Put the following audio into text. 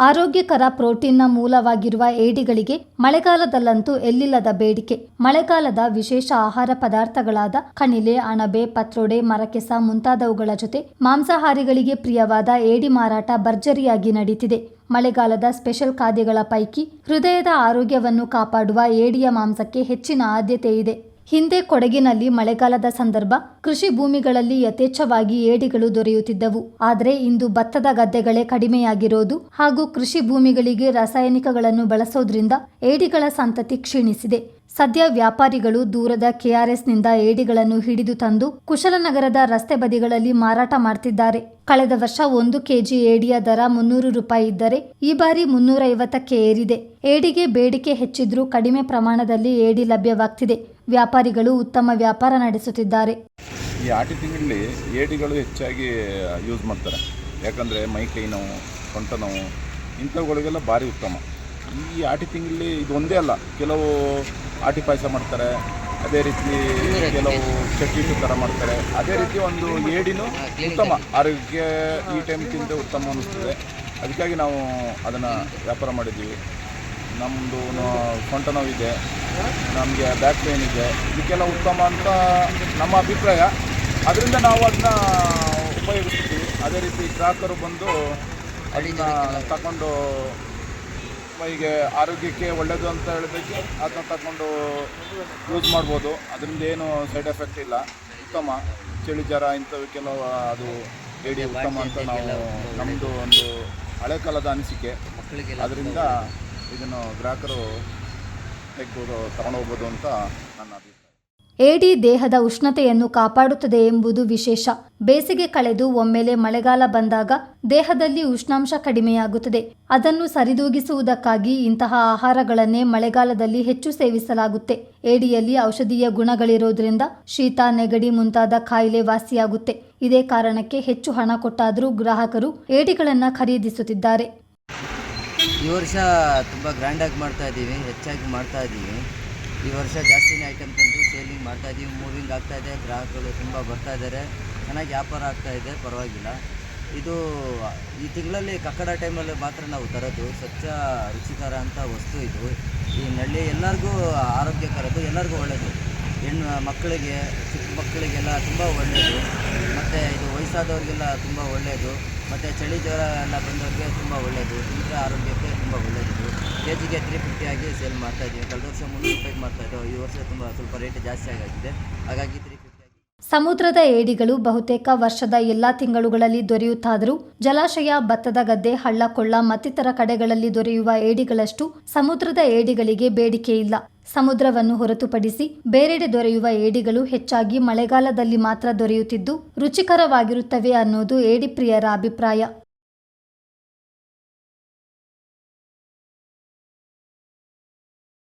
ಆರೋಗ್ಯಕರ ಪ್ರೋಟೀನ್ನ ಮೂಲವಾಗಿರುವ ಏಡಿಗಳಿಗೆ ಮಳೆಗಾಲದಲ್ಲಂತೂ ಎಲ್ಲಿಲ್ಲದ ಬೇಡಿಕೆ. ಮಳೆಗಾಲದ ವಿಶೇಷ ಆಹಾರ ಪದಾರ್ಥಗಳಾದ ಕಣಿಲೆ ಅಣಬೆ, ಪತ್ರೊಡೆ, ಮರಕೆಸ ಮುಂತಾದವುಗಳ ಜೊತೆ ಮಾಂಸಾಹಾರಿಗಳಿಗೆ ಪ್ರಿಯವಾದ ಏಡಿ ಮಾರಾಟ ಭರ್ಜರಿಯಾಗಿ ನಡೀತಿದೆ. ಮಳೆಗಾಲದ ಸ್ಪೆಷಲ್ ಖಾದ್ಯಗಳ ಪೈಕಿ ಹೃದಯದ ಆರೋಗ್ಯವನ್ನು ಕಾಪಾಡುವ ಏಡಿಯ ಮಾಂಸಕ್ಕೆ ಹೆಚ್ಚಿನ ಆದ್ಯತೆ ಇದೆ ಹಿಂದೆ ಕೊಡಗಿನಲ್ಲಿ ಮಳೆಗಾಲದ ಸಂದರ್ಭ ಕೃಷಿ ಭೂಮಿಗಳಲ್ಲಿ ಯಥೇಚ್ಛವಾಗಿ ಏಡಿಗಳು ದೊರೆಯುತ್ತಿದ್ದವು. ಆದರೆ ಇಂದು ಭತ್ತದ ಗದ್ದೆಗಳೇ ಕಡಿಮೆಯಾಗಿರೋದು ಹಾಗೂ ಕೃಷಿ ಭೂಮಿಗಳಿಗೆ ರಾಸಾಯನಿಕಗಳನ್ನು ಬಳಸೋದ್ರಿಂದ ಏಡಿಗಳ ಸಂತತಿ ಕ್ಷೀಣಿಸಿದೆ. ಸದ್ಯ ವ್ಯಾಪಾರಿಗಳು ದೂರದ ಕೆಆರ್ಎಸ್ನಿಂದ ಏಡಿಗಳನ್ನು ಹಿಡಿದು ತಂದು ಕುಶಲನಗರದ ರಸ್ತೆ ಬದಿಗಳಲ್ಲಿ ಮಾರಾಟ ಮಾಡ್ತಿದ್ದಾರೆ. ಕಳೆದ ವರ್ಷ ಒಂದು ಕೆಜಿ ಏಡಿಯ ದರ ಮುನ್ನೂರು ರೂಪಾಯಿ ಇದ್ದರೆ ಈ ಬಾರಿ ಮುನ್ನೂರೈವತ್ತಕ್ಕೆ ಏರಿದೆ. ಏಡಿಗೆ ಬೇಡಿಕೆ ಹೆಚ್ಚಿದ್ರೂ ಕಡಿಮೆ ಪ್ರಮಾಣದಲ್ಲಿ ಏಡಿ ಲಭ್ಯವಾಗ್ತಿದೆ. ವ್ಯಾಪಾರಿಗಳು ಉತ್ತಮ ವ್ಯಾಪಾರ ನಡೆಸುತ್ತಿದ್ದಾರೆ. ಈ ಆಟಿ ತಿಂಗಳಲ್ಲಿ ಏಡಿಗಳು ಹೆಚ್ಚಾಗಿ ಯೂಸ್ ಮಾಡ್ತಾರೆ. ಯಾಕಂದರೆ ನೋವು, ಸೊಂಟ ನೋವು ಇಂಥವುಗಳಿಗೆಲ್ಲ ಉತ್ತಮ. ಈ ಆಟಿ ತಿಂಗಳಲ್ಲಿ ಇದು ಒಂದೇ ಅಲ್ಲ. ಕೆಲವು ಆಟಿ ಪಾಯಸ ಮಾಡ್ತಾರೆ. ಅದೇ ರೀತಿ ಕೆಲವು ಚಟ್ನಿ ಥರ ಮಾಡ್ತಾರೆ. ಅದೇ ರೀತಿ ಒಂದು ಏಡಿನೂ ಉತ್ತಮ ಆರೋಗ್ಯ ಈ ಟೈಮ್ ತಿಂದರೆ ಉತ್ತಮ ಅನ್ನಿಸ್ತದೆ. ಅದಕ್ಕಾಗಿ ನಾವು ಅದನ್ನು ವ್ಯಾಪಾರ ಮಾಡಿದ್ದೀವಿ. ನಮ್ಮದು ಸೊಂಟ ನೋವಿದೆ. ನಮಗೆ ಬ್ಯಾಕ್ ಪೇನ್ ಇದೆ. ಇದಕ್ಕೆಲ್ಲ ಉತ್ತಮ ಅಂತ ನಮ್ಮ ಅಭಿಪ್ರಾಯ. ಅದರಿಂದ ನಾವು ಅದನ್ನ ಉಪಯೋಗಿಸ್ತೀವಿ. ಅದೇ ರೀತಿ ಗ್ರಾಹಕರು ಬಂದು ಅದನ್ನು ತಗೊಂಡು ಮೈಗೆ ಆರೋಗ್ಯಕ್ಕೆ ಒಳ್ಳೆಯದು ಅಂತ ಹೇಳೋದಕ್ಕೆ ಅದನ್ನ ತಗೊಂಡು ಯೂಸ್ ಮಾಡ್ಬೋದು. ಅದರಿಂದ ಏನು ಸೈಡ್ ಎಫೆಕ್ಟ್ ಇಲ್ಲ. ಉತ್ತಮ. ಚಳಿ ಜ್ವರ ಇಂಥವಕ್ಕೆಲ್ಲ ಅದು ಹೇಳಿ ಉತ್ತಮ ಅಂತ ನಾವು ನಮ್ಮದು ಒಂದು ಹಳೆ ಕಾಲದ ಅನಿಸಿಕೆ. ಅದರಿಂದ ಇದನ್ನು ಗ್ರಾಹಕರು ತೆಗ್ಬೋದು ತಗೊಂಡೋಗ್ಬೋದು ಅಂತ ನನ್ನ ಅಭಿಪ್ರಾಯ. ಏಡಿ ದೇಹದ ಉಷ್ಣತೆಯನ್ನು ಕಾಪಾಡುತ್ತದೆ ಎಂಬುದು ವಿಶೇಷ. ಬೇಸಿಗೆ ಕಳೆದು ಒಮ್ಮೆಲೆ ಮಳೆಗಾಲ ಬಂದಾಗ ದೇಹದಲ್ಲಿ ಉಷ್ಣಾಂಶ ಕಡಿಮೆಯಾಗುತ್ತದೆ. ಅದನ್ನು ಸರಿದೂಗಿಸುವುದಕ್ಕಾಗಿ ಇಂತಹ ಆಹಾರಗಳನ್ನೇ ಮಳೆಗಾಲದಲ್ಲಿ ಹೆಚ್ಚು ಸೇವಿಸಲಾಗುತ್ತೆ. ಏಡಿಯಲ್ಲಿ ಔಷಧೀಯ ಗುಣಗಳಿರೋದ್ರಿಂದ ಶೀತ, ನೆಗಡಿ ಮುಂತಾದ ಕಾಯಿಲೆ ವಾಸಿಯಾಗುತ್ತೆ. ಇದೇ ಕಾರಣಕ್ಕೆ ಹೆಚ್ಚು ಹಣ ಕೊಟ್ಟಾದರೂ ಗ್ರಾಹಕರು ಏಡಿಗಳನ್ನು ಖರೀದಿಸುತ್ತಿದ್ದಾರೆ. ಈ ವರ್ಷ ತುಂಬ ಗ್ರ್ಯಾಂಡಾಗಿ ಮಾಡ್ತಾ ಇದ್ದೀವಿ, ಹೆಚ್ಚಾಗಿ ಮಾಡ್ತಾ ಇದ್ದೀವಿ. ಈ ವರ್ಷ ಜಾಸ್ತಿನೇ ಐಟಮ್ ತಂದು ಸೇಲಿಂಗ್ ಮಾಡ್ತಾ ಇದ್ದೀವಿ ಮೂವಿಂಗ್ ಆಗ್ತಾ ಇದೆ, ಗ್ರಾಹಕರು ತುಂಬ ಬರ್ತಾ ಇದ್ದಾರೆ. ಚೆನ್ನಾಗಿ ವ್ಯಾಪಾರ ಆಗ್ತಾ ಇದೆ, ಪರವಾಗಿಲ್ಲ. ಇದು, ಈ ತಿಂಗಳಲ್ಲಿ ಕಕ್ಕಡ ಟೈಮಲ್ಲಿ ಮಾತ್ರ ನಾವು ತರೋದು, ಸ್ವಚ್ಛ, ರುಚಿಕರ ಅಂತ ವಸ್ತು ಇದು. ಈ ನಳ್ಳಿ ಎಲ್ಲರಿಗೂ ಆರೋಗ್ಯಕರದ್ದು, ಎಲ್ಲರಿಗೂ ಒಳ್ಳೆಯದು ಹೆಣ್ಣು ಮಕ್ಕಳಿಗೆ, ಚಿಕ್ಕ ಮಕ್ಕಳಿಗೆಲ್ಲ ತುಂಬ ಒಳ್ಳೆಯದು ಮತ್ತು ಇದು ವಯಸ್ಸಾದವ್ರಿಗೆಲ್ಲ ತುಂಬ ಒಳ್ಳೆಯದು ಮತ್ತು ಚಳಿ ಜ್ವರ ಎಲ್ಲ ಬಂದವ್ರಿಗೆ ತುಂಬ ಒಳ್ಳೆಯದು ತಿಂದರೆ ಆರೋಗ್ಯಕ್ಕೆ ತುಂಬ ಒಳ್ಳೆಯದು ಕೆ ಜಿಗೆ ತ್ರೀ ಫಿಫ್ಟಿ ಆಗಿ ಸೇಲ್ ಮಾಡ್ತಾ ಇದ್ದೀವಿ. ಕಳೆದ ವರ್ಷ ಮುನ್ನೂರು ರೂಪಾಯಿಗೆ ಮಾಡ್ತಾ ಇದ್ದೋ ಈ ವರ್ಷ ತುಂಬ ಸ್ವಲ್ಪ ರೇಟ್ ಜಾಸ್ತಿ ಆಗಿದೆ ಹಾಗಾಗಿ ತ್ರೀ ಸಮುದ್ರದ ಏಡಿಗಳು ಬಹುತೇಕ ವರ್ಷದ ಎಲ್ಲಾ ತಿಂಗಳುಗಳಲ್ಲಿ ದೊರೆಯುತ್ತಾದರೂ ಜಲಾಶಯ, ಭತ್ತದ ಗದ್ದೆ ಹಳ್ಳ ಕೊಳ್ಳ ಮತ್ತಿತರ ಕಡೆಗಳಲ್ಲಿ ದೊರೆಯುವ ಏಡಿಗಳಷ್ಟು ಸಮುದ್ರದ ಏಡಿಗಳಿಗೆ ಬೇಡಿಕೆ ಇಲ್ಲ. ಸಮುದ್ರವನ್ನು ಹೊರತುಪಡಿಸಿ ಬೇರೆಡೆ ದೊರೆಯುವ ಏಡಿಗಳು ಹೆಚ್ಚಾಗಿ ಮಳೆಗಾಲದಲ್ಲಿ ಮಾತ್ರ ದೊರೆಯುತ್ತಿದ್ದು ರುಚಿಕರವಾಗಿರುತ್ತವೆ ಅನ್ನೋದು ಏಡಿ ಪ್ರಿಯರ ಅಭಿಪ್ರಾಯ.